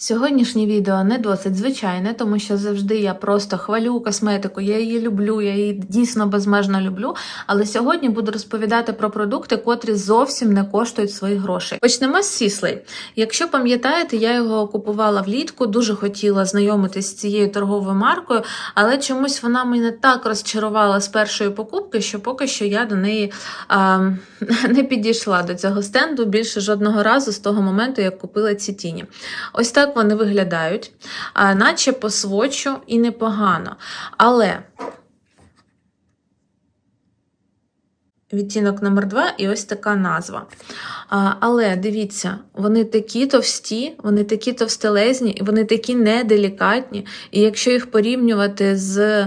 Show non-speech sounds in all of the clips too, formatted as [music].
Сьогоднішнє відео не досить звичайне, тому що завжди я просто хвалю косметику, я її люблю, я її дійсно безмежно люблю. Але сьогодні буду розповідати про продукти, котрі зовсім не коштують своїх грошей. Почнемо з Сіслей. Якщо пам'ятаєте, я його купувала влітку, дуже хотіла знайомитись з цією торговою маркою, але чомусь вона мене так розчарувала з першої покупки, що поки що я до неї а, [laughs] не підійшла до цього стенду більше жодного разу з того моменту, як купила ці тіні. Ось так вони виглядають, наче по свочу і непогано. Але відтінок номер 2 і ось така назва. Але дивіться, вони такі товсті, вони такі товстелезні, і вони такі неделікатні. І якщо їх порівнювати з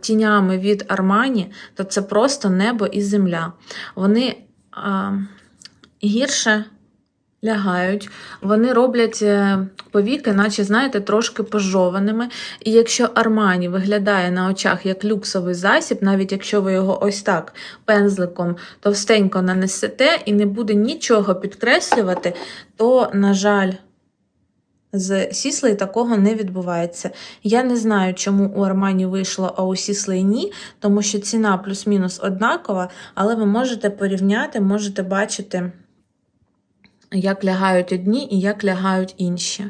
тінями від Армані, то це просто небо і земля. Вони гірше лягають, вони роблять е, повіки, наче, знаєте, трошки пожованими. І якщо Армані виглядає на очах як люксовий засіб, навіть якщо ви його ось так пензликом товстенько нанесете і не буде нічого підкреслювати, то, на жаль, з Сіслей такого не відбувається. Я не знаю, чому у Армані вийшло, а у Сіслей ні, тому що ціна плюс-мінус однакова, але ви можете порівняти, можете бачити як лягають одні і як лягають інші.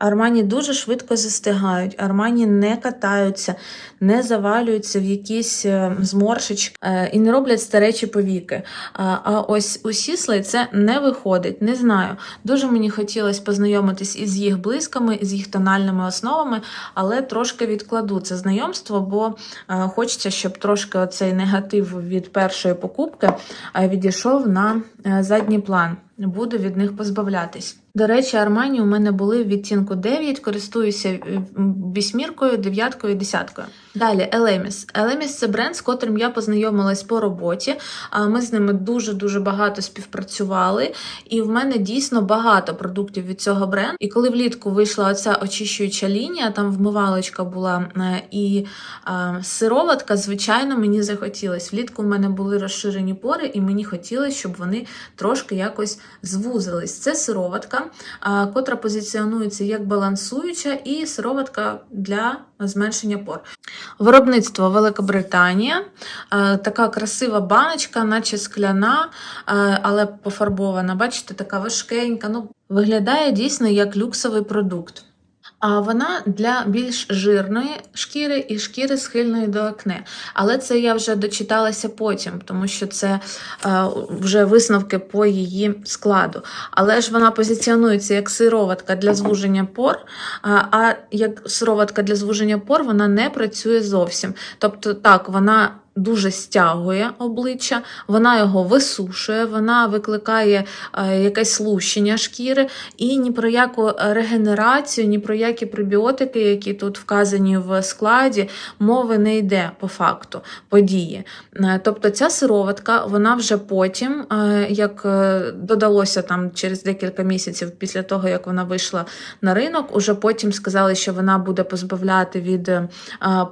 Армані дуже швидко застигають, армані не катаються, не завалюються в якісь е, зморшечки е, і не роблять старечі повіки. А, а ось у Сіслей це не виходить, не знаю. Дуже мені хотілося познайомитись із їх блисками, із їх тональними основами, але трошки відкладу це знайомство, бо е, хочеться, щоб трошки оцей негатив від першої покупки е, відійшов на е, задній план. Буду від них позбавлятись. До речі, Армані у мене були в відтінку 9, користуюся е, вісьміркою, дев'яткою, десяткою. Далі Елеміс. Елеміс це бренд, з котрим я познайомилась по роботі. Ми з ними дуже-дуже багато співпрацювали, і в мене дійсно багато продуктів від цього бренду. І коли влітку вийшла оця очищуюча лінія, там вмивалочка була е, і е, сироватка, звичайно, мені захотілось. Влітку в мене були розширені пори, і мені хотілося, щоб вони трошки якось звузились. Це сироватка, а, котра позиціонується як балансуюча, і сироватка для зменшення пор. Виробництво Великобританія. Така красива баночка, наче скляна, але пофарбована. Бачите, така важкенька. Ну, виглядає дійсно як люксовий продукт. А вона для більш жирної шкіри і шкіри схильної до акне. Але це я вже дочиталася потім, тому що це е, вже висновки по її складу. Але ж вона позиціонується як сироватка для звуження пор, а, а як сироватка для звуження пор вона не працює зовсім. Тобто, так, вона. Дуже стягує обличчя, вона його висушує, вона викликає е, якесь лущення шкіри, і ні про яку регенерацію, ні про які пробіотики, які тут вказані в складі, мови не йде по факту події. Е, Тобто ця сироватка, вона вже потім, е, як е, додалося там через декілька місяців після того, як вона вийшла на ринок, уже потім сказали, що вона буде позбавляти від е,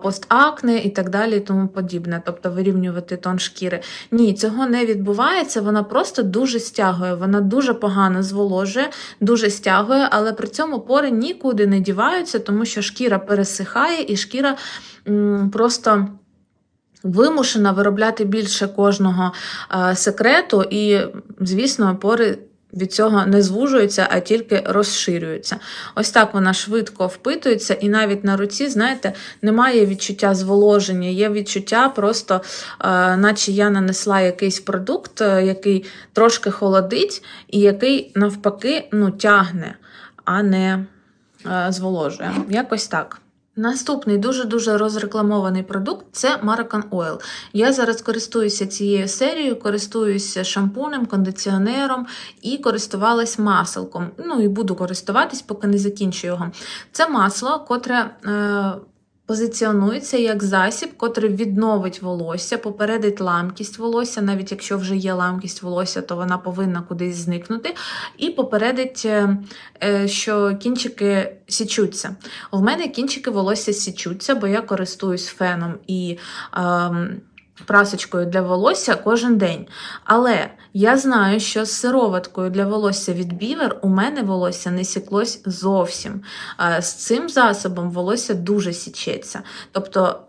постакне і так далі, і тому подібне. Тобто вирівнювати тон шкіри. Ні, цього не відбувається. Вона просто дуже стягує, вона дуже погано зволожує, дуже стягує, але при цьому пори нікуди не діваються, тому що шкіра пересихає і шкіра м, просто. Вимушена виробляти більше кожного е, секрету, і, звісно, пори від цього не звужуються, а тільки розширюються. Ось так вона швидко впитується, і навіть на руці, знаєте, немає відчуття зволоження, є відчуття просто, е, наче я нанесла якийсь продукт, е, який трошки холодить, і який навпаки ну, тягне, а не е, зволожує. Якось так. Наступний дуже-дуже розрекламований продукт це Maracan Oil. Я зараз користуюся цією серією, користуюся шампунем, кондиціонером і користувалась маселком. Ну і буду користуватись, поки не закінчу його. Це масло, котре. Е- Позиціонується як засіб, котрий відновить волосся, попередить ламкість волосся, навіть якщо вже є ламкість волосся, то вона повинна кудись зникнути, і попередить, е, е, що кінчики січуться. У мене кінчики волосся січуться, бо я користуюсь феном і. Ем, Прасочкою для волосся кожен день. Але Я знаю, що з сироваткою для волосся від бівер у мене волосся не сіклось зовсім. З цим засобом волосся дуже січеться. Тобто,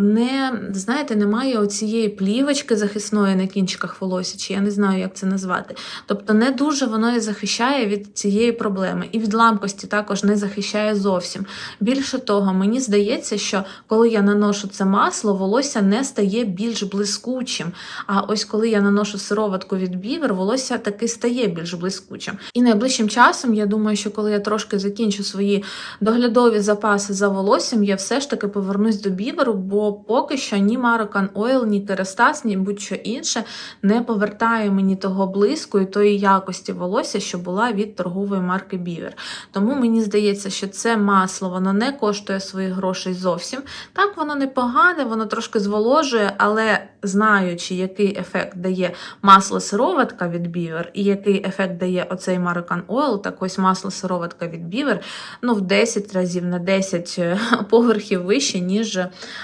не, знаєте, немає оцієї плівочки захисної на кінчиках волосся, чи я не знаю, як це назвати. Тобто, не дуже воно і захищає від цієї проблеми. І від ламкості також не захищає зовсім. Більше того, мені здається, що коли я наношу це масло, волосся не стає більш блискучим. А ось коли я наношу сироватку від бівер, волосся таки стає більш блискучим. І найближчим часом, я думаю, що коли я трошки закінчу свої доглядові запаси за волоссям, я все ж таки повернусь до біверу, бо поки що ні Marocan Oil, ні Керастас, ні будь-що інше не повертає мені того блиску і тої якості волосся, що була від торгової марки Бівер. Тому мені здається, що це масло воно не коштує своїх грошей зовсім. Так, воно непогане, воно трошки зволожує, але знаючи, який ефект дає масло сироватка від Бівер і який ефект дає оцей Marocan Oil, так ось масло сироватка від Бівер, ну в 10 разів на 10 [laughs] поверхів вище, ніж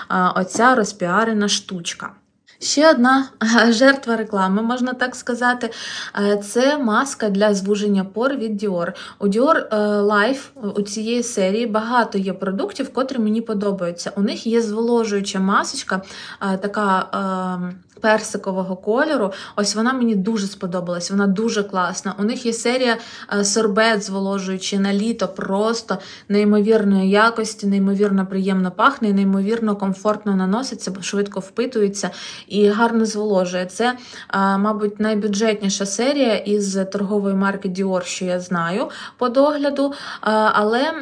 а, оця розпіарена штучка. Ще одна е, жертва реклами, можна так сказати, е, це маска для звуження пор від Dior. У Dior е, Life у цієї серії багато є продуктів, котрі мені подобаються. У них є зволожуюча масочка, така персикового кольору. Ось вона мені дуже сподобалась, вона дуже класна. У них є серія сорбет зволожуючий на літо, просто неймовірної якості, неймовірно приємно пахне, неймовірно комфортно наноситься, швидко впитується і гарно зволожує. Це, мабуть, найбюджетніша серія із торгової марки Dior, що я знаю по догляду. Але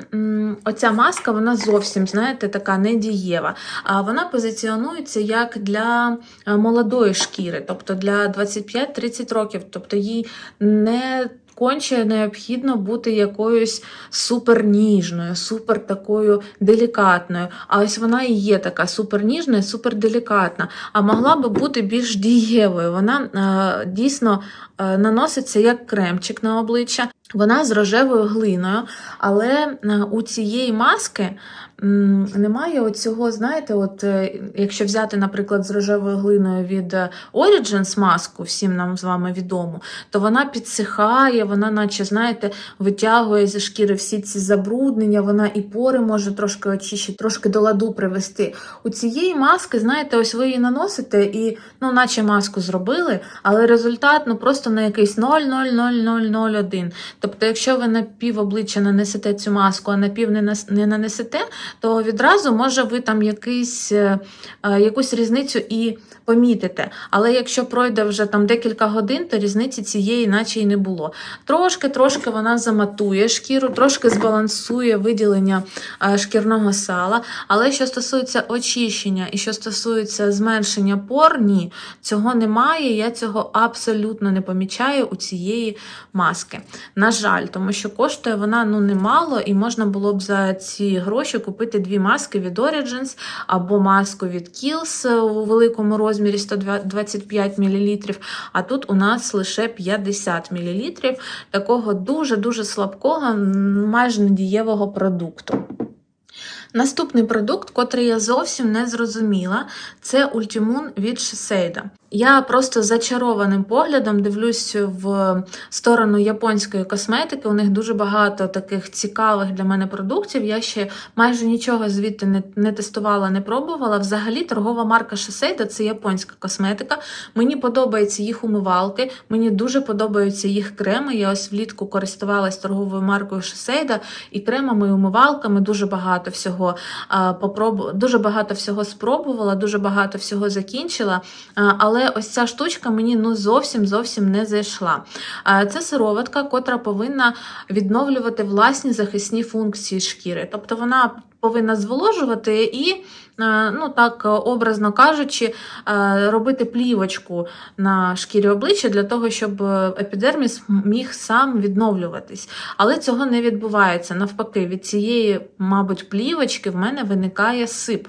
оця маска, вона зовсім, знаєте, така недієва. Вона позиціонується як для молодої шкіри, тобто для 25-30 років. Тобто їй не конче необхідно бути якоюсь суперніжною, супер такою делікатною. А ось вона і є така суперніжна і суперделікатна, а могла би бути більш дієвою. Вона е, дійсно е, наноситься як кремчик на обличчя. Вона з рожевою глиною, але е, у цієї маски немає оцього, знаєте, от е, якщо взяти, наприклад, з рожевою глиною від е, Origins маску, всім нам з вами відому, то вона підсихає, вона, наче, знаєте, витягує зі шкіри всі ці забруднення, вона і пори може трошки очищити, трошки до ладу привести. У цієї маски, знаєте, ось ви її наносите і, ну, наче маску зробили, але результат ну просто на якийсь 0,00001. Тобто, якщо ви на пів обличчя нанесете цю маску, а на пів не нанесете, то відразу може ви там якийсь, е, е, якусь різницю і помітите. Але якщо пройде вже там декілька годин, то різниці цієї наче й не було. Трошки-трошки вона заматує шкіру, трошки збалансує виділення е, шкірного сала. Але що стосується очищення і що стосується зменшення пор, ні, цього немає. Я цього абсолютно не помічаю у цієї маски. На жаль, тому що коштує вона ну немало, і можна було б за ці гроші купити дві маски від Origins або маску від Kiehl's у великому розмірі 125 мл. А тут у нас лише 50 мл такого дуже-дуже слабкого, майже недієвого продукту. Наступний продукт, котрий я зовсім не зрозуміла, це Ultimun від Shiseido. Я просто зачарованим поглядом дивлюсь в сторону японської косметики. У них дуже багато таких цікавих для мене продуктів. Я ще майже нічого звідти не, не тестувала, не пробувала. Взагалі, торгова марка Shiseido – це японська косметика. Мені подобаються їх умивалки, мені дуже подобаються їх креми. Я ось влітку користувалась торговою маркою Shiseido і кремами, і умивалками дуже багато всього а, попробувала, дуже багато всього спробувала, дуже багато всього закінчила. Але ось ця штучка мені ну зовсім зовсім не зайшла. Це сироватка, котра повинна відновлювати власні захисні функції шкіри. Тобто вона повинна зволожувати і, ну так образно кажучи, е, робити плівочку на шкірі обличчя для того, щоб епідерміс міг сам відновлюватись. Але цього не відбувається. Навпаки, від цієї, мабуть, плівочки в мене виникає сип.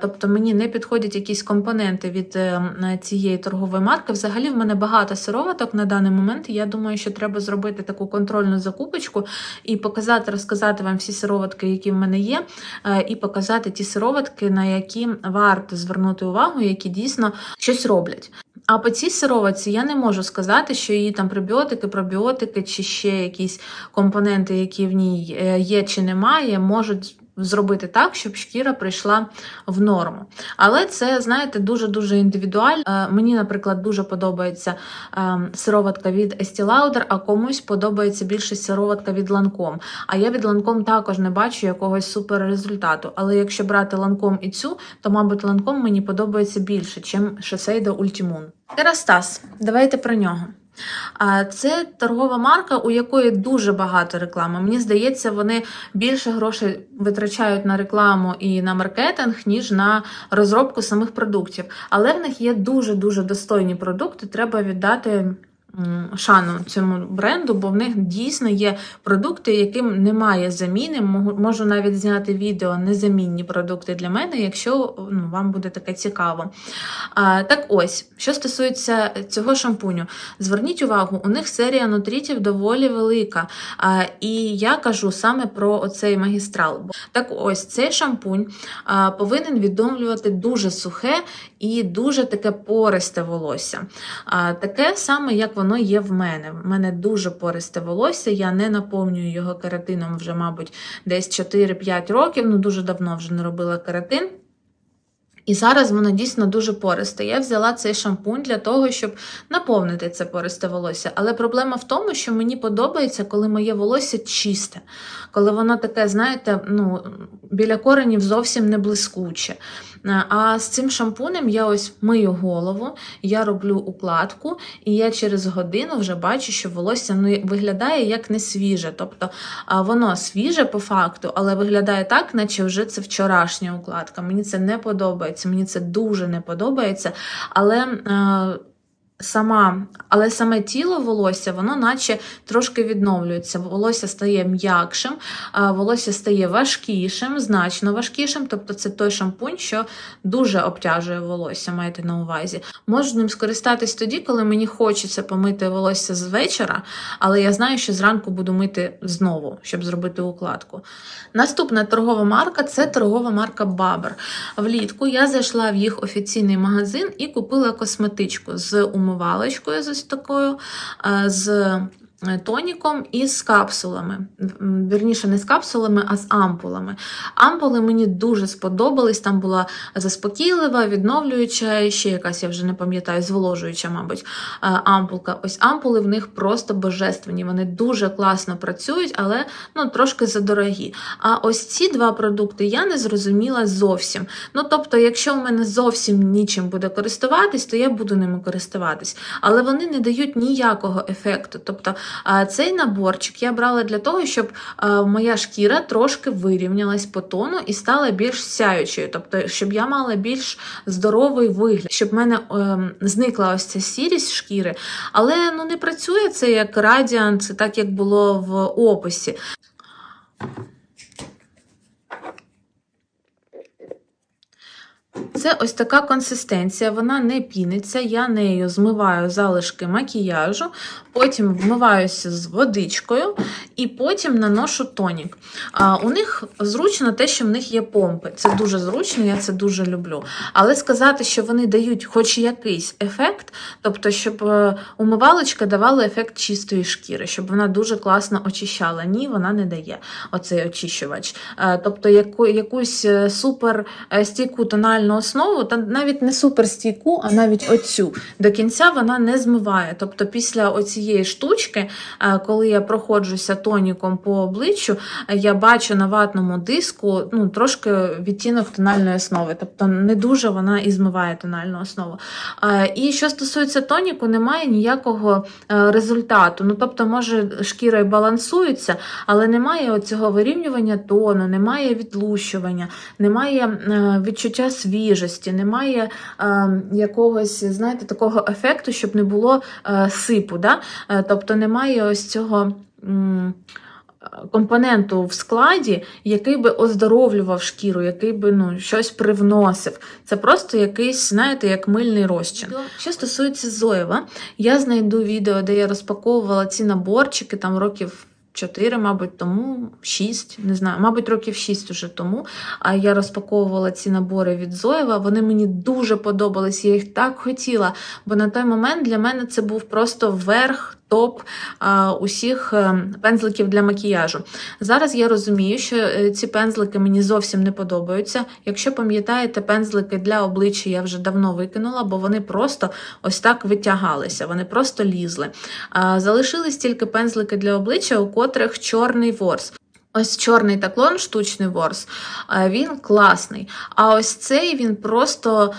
Тобто мені не підходять якісь компоненти від е, цієї торгової марки. Взагалі в мене багато сироваток на даний момент. Я думаю, що треба зробити таку контрольну закупочку і показати, розказати вам всі сироватки, які в мене є, е, і показати ті сироватки, на які варто звернути увагу, які дійсно щось роблять. А по цій сироватці я не можу сказати, що її там пребіотики, пробіотики чи ще якісь компоненти, які в ній е, є чи немає, можуть зробити так, щоб шкіра прийшла в норму. Але це, знаєте, дуже-дуже індивідуально. Е, Мені, наприклад, дуже подобається е, сироватка від Estee Lauder, а комусь подобається більше сироватка від Lancome. А я від Lancome також не бачу якогось супер результату. Але якщо брати Lancome і цю, то, мабуть, Lancome мені подобається більше, ніж Shiseido Ultimune. Керастас, давайте про нього. Це торгова марка, у якої дуже багато реклами. Мені здається, вони більше грошей витрачають на рекламу і на маркетинг, ніж на розробку самих продуктів. Але в них є дуже-дуже достойні продукти. Треба віддати шану цьому бренду, бо в них дійсно є продукти, яким немає заміни. Можу навіть зняти відео незамінні продукти для мене, якщо ну, вам буде таке цікаво. А, так ось, що стосується цього шампуню, зверніть увагу, у них серія нутрітів доволі велика. А, і я кажу саме про оцей магістрал. Так ось цей шампунь а, повинен відновлювати дуже сухе і дуже таке пористе волосся. Таке саме, як воно є в мене. В мене дуже пористе волосся, я не наповнюю його кератином вже, мабуть, десь 4-5 років, ну дуже давно вже не робила кератин. І зараз воно дійсно дуже пористе. Я взяла цей шампунь для того, щоб наповнити це пористе волосся. Але проблема в тому, що мені подобається, коли моє волосся чисте, коли воно таке, знаєте, ну, біля коренів зовсім не блискуче. А з цим шампунем я ось мию голову, я роблю укладку, і я через годину вже бачу, що волосся ну, виглядає як не свіже. Тобто воно свіже по факту, але виглядає так, наче вже це вчорашня укладка. Мені це не подобається, мені це дуже не подобається. Але. Сама, але саме тіло волосся, воно наче трошки відновлюється. Волосся стає м'якшим, волосся стає важкішим, значно важкішим. Тобто це той шампунь, що дуже обтяжує волосся, маєте на увазі. Можу ним скористатись тоді, коли мені хочеться помити волосся з вечора, але я знаю, що зранку буду мити знову, щоб зробити укладку. Наступна торгова марка це торгова марка Бабер. Влітку я зайшла в їх офіційний магазин і купила косметичку з умивалочкою з ось такою, е, з тоніком і з капсулами. Вірніше, не з капсулами, а з ампулами. Ампули мені дуже сподобались. Там була заспокійлива, відновлююча, ще якась, я вже не пам'ятаю, зволожуюча, мабуть, е, ампулка. Ось ампули в них просто божественні. Вони дуже класно працюють, але ну, трошки задорогі. А ось ці два продукти я не зрозуміла зовсім. Ну, тобто, якщо в мене зовсім нічим буде користуватись, то я буду ними користуватись. Але вони не дають ніякого ефекту. Тобто, цей наборчик я брала для того, щоб а, моя шкіра трошки вирівнялась по тону і стала більш сяючою. Тобто, щоб я мала більш здоровий вигляд, щоб в мене ем, зникла ось ця сірість шкіри. Але ну, не працює це як радіант, так як було в описі. Це ось така консистенція, вона не піниться. Я нею змиваю залишки макіяжу, потім вмиваюся з водичкою і потім наношу тонік. А, у них зручно те, що в них є помпи. Це дуже зручно, я це дуже люблю. Але сказати, що вони дають хоч якийсь ефект, тобто, щоб е, умивалочка давала ефект чистої шкіри, щоб вона дуже класно очищала. Ні, вона не дає оцей очищувач. Е, Тобто, яку, якусь е, супер стійку тональну основу, та навіть не супер стійку, а навіть оцю до кінця вона не змиває. Тобто, після оцієї штучки, е, коли я проходжуся тоніком по обличчю, е, я бачу на ватному диску ну, трошки відтінок тональної основи. Тобто не дуже вона і змиває тональну основу. Е, І що стосується тоніку, немає ніякого результату. Ну, тобто, може, шкіра і балансується, але немає оцього вирівнювання тону, немає відлущування, немає відчуття свіжості, немає е, якогось, знаєте, такого ефекту, щоб не було е, сипу. Да? Е, Тобто немає ось цього. м, компоненту в складі, який би оздоровлював шкіру, який би ну, щось привносив. Це просто якийсь, знаєте, як мильний розчин. Що стосується Зоєва, я знайду відео, де я розпаковувала ці наборчики там років. 4, мабуть, тому 6, не знаю, мабуть, років 6 уже тому. А я розпаковувала ці набори від Зоєва. Вони мені дуже подобались, я їх так хотіла. Бо на той момент для мене це був просто верх. Топ усіх е, пензликів для макіяжу. Зараз я розумію, що е, ці пензлики мені зовсім не подобаються. Якщо пам'ятаєте, пензлики для обличчя я вже давно викинула, бо вони просто ось так витягалися, вони просто лізли. Залишились тільки пензлики для обличчя, у котрих чорний ворс. Ось чорний таклон, штучний ворс, е, він класний. А ось цей він просто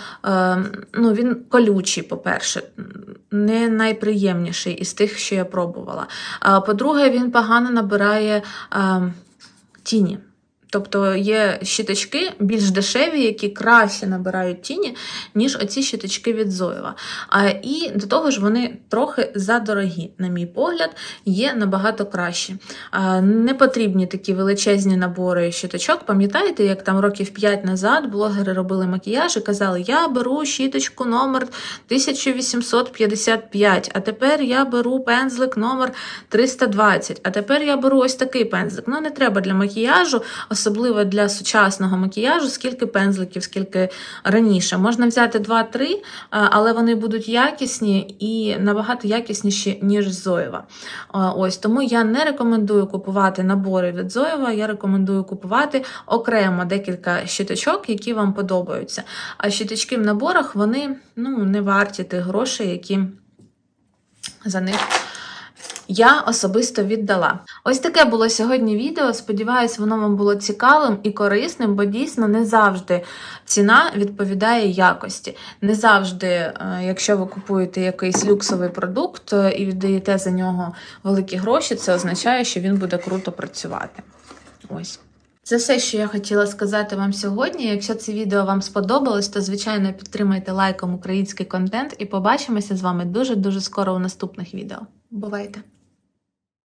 ну, він колючий, по-перше, не найприємніший із тих, що я пробувала. По-друге, він погано набирає е, тіні. Тобто є щіточки більш дешеві, які краще набирають тіні, ніж оці щіточки від Зоєва. А, І до того ж, вони трохи задорогі, на мій погляд, є набагато кращі. А, Не потрібні такі величезні набори щіточок. Пам'ятаєте, як там років 5 назад блогери робили макіяж і казали, я беру щіточку номер 1855, а тепер я беру пензлик номер 320, а тепер я беру ось такий пензлик. Ну, не треба для макіяжу особливо для сучасного макіяжу, скільки пензликів, скільки раніше. Можна взяти 2-3, але вони будуть якісні і набагато якісніші, ніж Зоєва. Ось Тому я не рекомендую купувати набори від Зоєва, я рекомендую купувати окремо декілька щиточок, які вам подобаються. А щиточки в наборах вони ну, не варті тих грошей, які за них я особисто віддала. Ось таке було сьогодні відео. Сподіваюсь, воно вам було цікавим і корисним, бо дійсно не завжди ціна відповідає якості. Не завжди, е, якщо ви купуєте якийсь люксовий продукт е, і віддаєте за нього великі гроші, це означає, що він буде круто працювати. Ось. Це все, що я хотіла сказати вам сьогодні. Якщо це відео вам сподобалось, то звичайно підтримайте лайком український контент і побачимося з вами дуже дуже скоро у наступних відео. Бувайте!